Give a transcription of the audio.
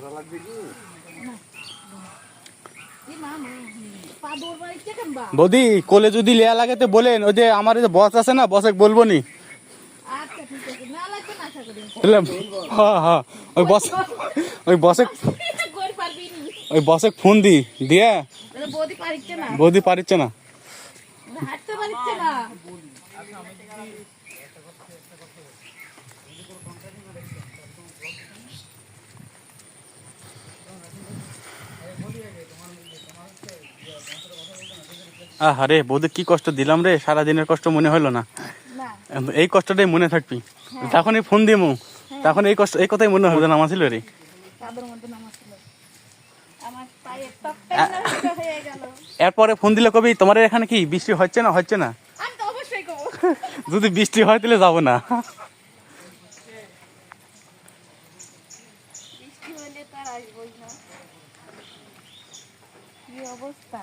ওরা লাগবে কি? বৌদি কোলে যদি লেয়া লাগে তো বলেন ওই যে আমার এই যে বস আছে না বসে বলব নি? আচ্ছা ঠিক আছে না লাগবে না আশা করি। বুঝলাম হ্যাঁ হ্যাঁ ওই বস ওই বসে ওই বসে ফোন দি দিয়ে। বৌদি পারিচ্ছে না। আরে বৌদি কি কষ্ট দিলাম রে? সারা দিনের কষ্ট মনে হলো না। এই কষ্টটাই মনে থাকবি। তখনই ফোন দিমু। তখন এই কষ্ট এই কথাই মনে হবে না আমার ছিল রে। হয়ে এরপরে ফোন দিলে কবি তোমার এখানে কি বৃষ্টি হচ্ছে না হচ্ছে না? যদি বৃষ্টি হয় তাহলে যাব না। অবস্থা?